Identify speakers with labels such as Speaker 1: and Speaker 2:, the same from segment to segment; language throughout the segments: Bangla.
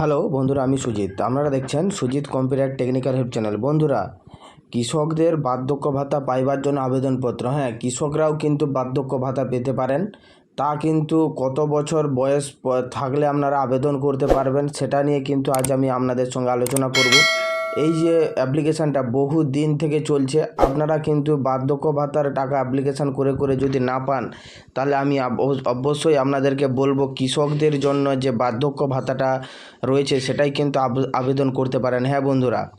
Speaker 1: হ্যালো বন্ধুরা, আমি সুজিত। আপনারা দেখছেন Sujit computer technical help channel. বন্ধুরা, কৃষকদের বার্ধক্য ভাতা পাইবার জন্য আবেদনপত্র হ্যাঁ কৃষকরাও কিন্তু বার্ধক্য ভাতা পেতে পারেন। তা কিন্তু কত বছর বয়স থাকলে আপনারা আবেদন করতে পারবেন, সেটা নিয়ে কিন্তু আজ আমি আপনাদের সঙ্গে আলোচনা করব। এই যে অ্যাপ্লিকেশানটা বহু দিন থেকে চলছে, আপনারা কিন্তু বার্ধক্য ভাতার টাকা অ্যাপ্লিকেশান করে করে যদি না পান, তাহলে আমি অবশ্যই আপনাদেরকে বলব, কৃষকদের জন্য যে বার্ধক্য ভাতাটা রয়েছে সেটাই কিন্তু আব- আবেদন করতে পারেন। হ্যাঁ বন্ধুরা,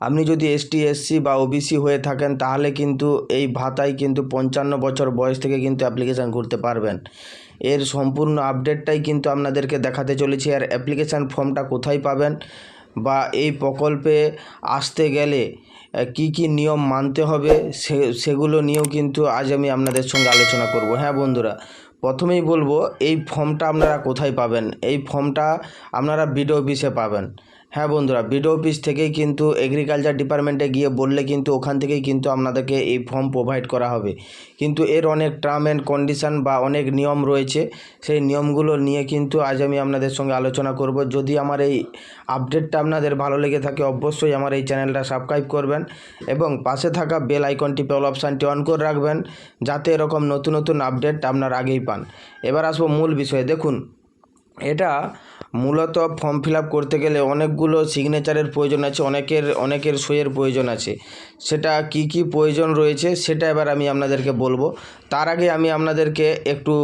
Speaker 1: আপনি যদি এসটি এসসি বা ওবিসি হয়ে থাকেন, তাহলে কিন্তু এই ভাতায় কিন্তু পঞ্চান্ন বছর বয়স থেকে কিন্তু অ্যাপ্লিকেশান করতে পারবেন। এর সম্পূর্ণ আপডেটটাই কিন্তু আপনাদেরকে দেখাতে চলেছি। আর অ্যাপ্লিকেশান ফর্মটা কোথায় পাবেন বা এই প্রকল্পে আসতে গেলে কি কি নিয়ম মানতে হবে সে, সেগুলো নিয়েও কিন্তু আজ আমি আপনাদের সঙ্গে আলোচনা করব। হ্যাঁ বন্ধুরা, প্রথমেই বলব, এই ফর্মটা আপনারা কোথায় পাবেন? এই ফর্মটা আপনারা বিডিও অফিসে পাবেন। হ্যাঁ বন্ধুরা বিডিও অফিস থেকেই কিন্তু এগ্রিকালচার ডিপার্টমেন্টে গিয়ে বললে কিন্তু ওখান থেকেই কিন্তু আপনাদেরকে এই ফর্ম প্রোভাইড করা হবে। কিন্তু এর অনেক টার্ম অ্যান্ড কন্ডিশন বা অনেক নিয়ম রয়েছে। সেই নিয়মগুলো নিয়ে কিন্তু আজ আমি আপনাদের সঙ্গে আলোচনা করব। যদি আমার এই আপডেটটা আপনাদের ভালো লেগে থাকে, অবশ্যই আমার এই চ্যানেলটা সাবস্ক্রাইব করবেন এবং পাশে থাকা বেল আইকনটি পেল অপশানটি অন করে রাখবেন, যাতে এরকম নতুন নতুন আপডেট আপনার আগেই পান। এবার আসব মূল বিষয়ে। দেখুন এটা মূলত ফর্ম ফিল আপ করতে গেলে অনেকগুলো সিগনেচারের প্রয়োজন আছে, অনেকের অনেকের সইয়ের প্রয়োজন আছে। সেটা কি কি প্রয়োজন রয়েছে সেটা এবার আমি আপনাদেরকে বলব। তার আগে আমি আপনাদেরকে একটু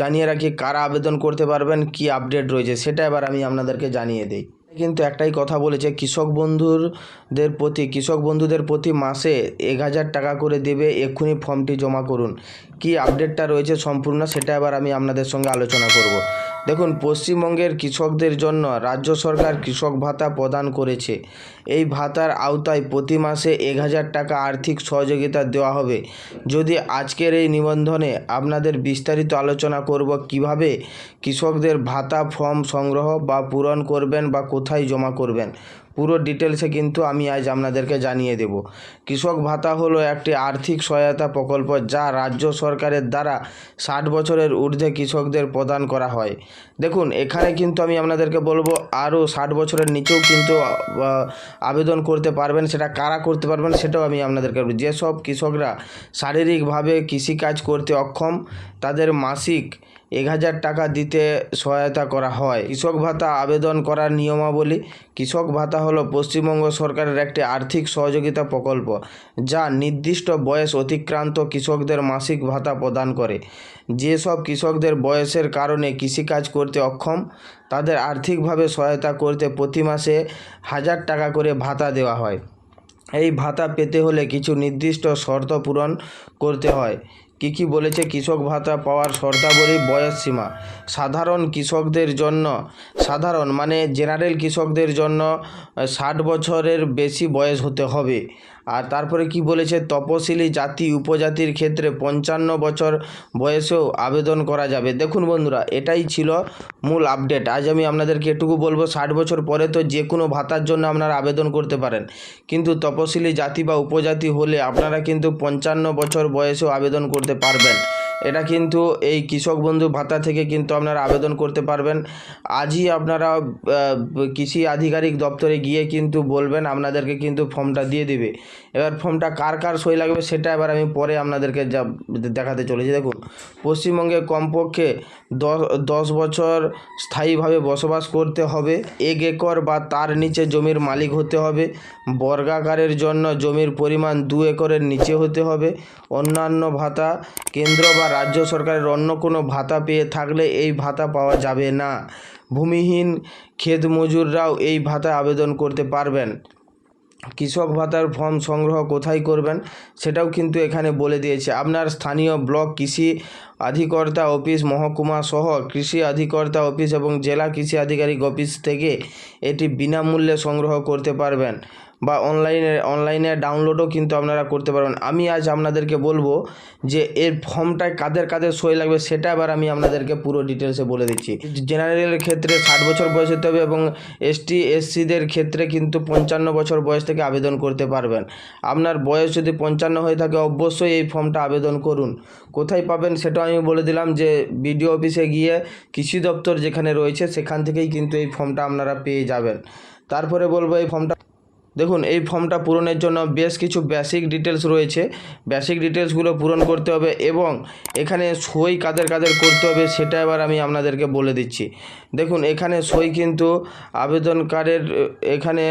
Speaker 1: জানিয়ে রাখি কারা আবেদন করতে পারবেন, কি আপডেট রয়েছে সেটা এবার আমি আপনাদেরকে জানিয়ে দিই। কিন্তু একটাই কথা বলেছে, কৃষক বন্ধুদের প্রতি, কৃষক বন্ধুদের প্রতি মাসে এক হাজার টাকা করে দেবে, এক্ষুনি ফর্মটি জমা করুন। কি আপডেটটা রয়েছে সম্পূর্ণ সেটা এবার আমি আপনাদের সঙ্গে আলোচনা করব। দেখুন, পশ্চিমবঙ্গের কৃষকদের জন্য রাজ্য সরকার কৃষক ভাতা প্রদান করেছে। এই ভাতার আওতায় প্রতি মাসে এক হাজার টাকা আর্থিক সহযোগিতা দেওয়া হবে। যদি আজকের এই নিবন্ধনে আপনাদের বিস্তারিত আলোচনা করব, কীভাবে কৃষকদের ভাতা ফর্ম সংগ্রহ বা পূরণ করবেন বা কোথায় জমা করবেন? পুরো ডিটেলসে কিন্তু আমি আজ আপনাদেরকে জানিয়ে দেব কৃষক ভাতা হলো একটি আর্থিক সহায়তা প্রকল্প যা রাজ্য সরকারের দ্বারা ষাট বছরের ঊর্ধ্বে কৃষকদের প্রদান করা হয় দেখুন, এখানে কিন্তু আমি আপনাদেরকে বলব, আরও ষাট বছরের নিচেও কিন্তু আবেদন করতে পারবেন, সেটা কারা করতে পারবেন সেটাও আমি আপনাদেরকে। যেসব কৃষকরা শারীরিকভাবে কৃষিকাজ করতে অক্ষম, তাদের মাসিক এক হাজার টাকা দিতে সহায়তা করা হয়। কৃষক ভাতা আবেদন করার নিয়মাবলী। কৃষক ভাতা হলো পশ্চিমবঙ্গ সরকারের একটি আর্থিক সহযোগিতা প্রকল্প, যা নির্দিষ্ট বয়স অতিক্রান্ত কৃষকদের মাসিক ভাতা প্রদান করে। যেসব কৃষকদের বয়সের কারণে কৃষিকাজ করতে অক্ষম, তাদের আর্থিকভাবে সহায়তা করতে প্রতি মাসে হাজার টাকা করে ভাতা দেওয়া হয়। এই ভাতা পেতে হলে কিছু নির্দিষ্ট শর্ত পূরণ করতে হয়। কি কি বলেছে কৃষক ভাতা পাওয়ার শর্তাবলী বয়স সীমা? সাধারণ কৃষকদের জন্য, সাধারণ মানে জেনারেল কৃষকদের জন্য ষাট বছরের বেশি বয়স হতে হবে। আর তারপরে কি বলেছে? তপশিলি জাতি উপজাতির ক্ষেত্রে পঞ্চান্ন বছর বয়সেও আবেদন করা যাবে। দেখুন বন্ধুরা, এটাই ছিল মূল আপডেট। আজ আমি আপনাদেরকে এটুকু বলব, ষাট বছর পরে তো যে কোনো ভাতার জন্য আপনারা আবেদন করতে পারেন। কিন্তু তপশিলি জাতি বা উপজাতি হলে আপনারা কিন্তু পঞ্চান্ন বছর বয়সেও আবেদন করতে পারবেন। এটা কিন্তু এই কৃষক বন্ধু ভাতা থেকে কিন্তু আপনারা আবেদন করতে পারবেন। আজই আপনারা কৃষি আধিকারিক দপ্তরে গিয়ে কিন্তু বলবেন, আপনাদেরকে কিন্তু ফর্মটা দিয়ে দিবে। এবার ফর্মটা কার কার সই লাগবে সেটা এবার আমি পরে আপনাদেরকে দেখাতে চলেছি। দেখুন, পশ্চিমবঙ্গে কমপক্ষে দশ দশ বছর স্থায়ীভাবে বসবাস করতে হবে। এক একর বা তার নিচে জমির মালিক হতে হবে। বর্গাকারের জন্য জমির পরিমাণ দু একরের নিচে হতে হবে। অন্যান্য ভাতা কেন্দ্র বা রাজ্য সরকারের অন্য কোনো ভাতা পেয়ে থাকলে এই ভাতা পাওয়া যাবে না। ভূমিহীন ক্ষেত মজুররাও এই ভাতা আবেদন করতে পারবেন। কৃষক ভাতার ফর্ম সংগ্রহ কোথায় করবেন সেটাও কিন্তু এখানে বলে দিয়েছে। আপনার স্থানীয় ব্লক কৃষি আধিকর্তা অফিস, মহকুমা সহ কৃষি আধিকর্তা অফিস এবং জেলা কৃষি আধিকারিক অফিস থেকে এটি বিনামূল্যে সংগ্রহ করতে পারবেন। বা অনলাইনে অনলাইনে ডাউনলোডও কিন্তু আপনারা করতে পারবেন। আমি আজ আপনাদেরকে বলব যে এর ফর্মটায় কাদের কাদের সই লাগবে সেটা এবার আমি আপনাদেরকে পুরো ডিটেলসে বলে দিচ্ছি। জেনারেলের ক্ষেত্রে ষাট বছর বয়স হতে হবে এবং এসটি এসসিদের ক্ষেত্রে কিন্তু পঞ্চান্ন বছর বয়স থেকে আবেদন করতে পারবেন। আপনার বয়স যদি পঞ্চান্ন হয়ে থাকে, অবশ্যই এই ফর্মটা আবেদন করুন। কোথায় পাবেন সেটাও আমি বলে দিলাম যে বিডিও অফিসে গিয়ে কৃষি দপ্তর যেখানে রয়েছে, সেখান থেকেই কিন্তু এই ফর্মটা আপনারা পেয়ে যাবেন। তারপরে বলব এই ফর্মটা দেখুন, এই ফর্মটা পূরণের জন্য বেশ কিছু বেসিক ডিটেলস রয়েছে। বেসিক ডিটেলসগুলো পূরণ করতে হবে এবং এখানে সই কাদের কাদের করতে হবে সেটা এবার আমি আপনাদেরকে বলে দিচ্ছি। দেখুন, এখানে সই কিন্তু আবেদনকারের, এখানে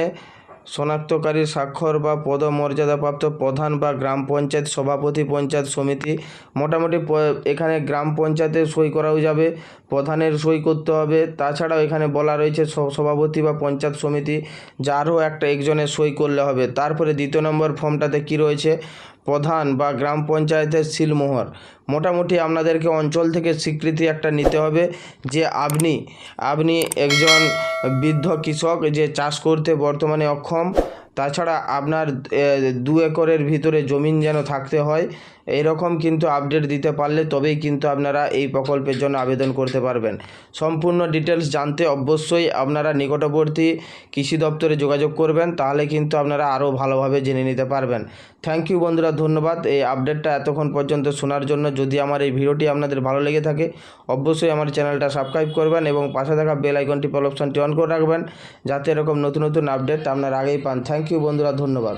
Speaker 1: শনাক্তকারী স্বাক্ষর বা পদমর্যাদাপ্রাপ্ত প্রধান বা গ্রাম পঞ্চায়েত সভাপতি, পঞ্চায়েত সমিতি। মোটামুটি এখানে গ্রাম পঞ্চায়েতে সই করাও যাবে, প্রধানের সই করতে হবে। তাছাড়াও এখানে বলা রয়েছে সভাপতি বা পঞ্চায়েত সমিতি, যারও একটা একজনের সই করলে হবে। তারপরে দ্বিতীয় নম্বর ফর্মটাতে কি রয়েছে? প্রধান বা গ্রাম পঞ্চায়েতের সিলমোহর। মোটামুটি আপনাদেরকে অঞ্চল থেকে স্বীকৃতি একটা নিতে হবে যে আপনি আপনি একজন বৃদ্ধ কৃষক যে চাষ করতে বর্তমানে অক্ষম, তাছাড়া আপনার দু একরের ভিতরে জমিন যেন থাকতে হয় এইরকম কিন্তু আপডেট দিতে পারলে তবেই কিন্তু আপনারা এই প্রকল্পের জন্য আবেদন করতে পারবেন। সম্পূর্ণ ডিটেলস জানতে অবশ্যই আপনারা নিকটবর্তী কৃষি দপ্তরে যোগাযোগ করবেন, তাহলে কিন্তু আপনারা আরও ভালোভাবে জেনে নিতে পারবেন। থ্যাংক ইউ বন্ধুরা, ধন্যবাদ। এই আপডেটটা এতক্ষণ পর্যন্ত শোনার জন্য যদি আমার এই ভিডিওটি আপনাদের ভালো লেগে থাকে, অবশ্যই আমার চ্যানেলটা সাবস্ক্রাইব করবেন এবং পাশে থাকা বেল আইকনটি অল অপশনটি অন করে রাখবেন, যাতে এরকম নতুন নতুন আপডেট আপনারা আগেই পান। থ্যাংক ইউ বন্ধুরা, ধন্যবাদ।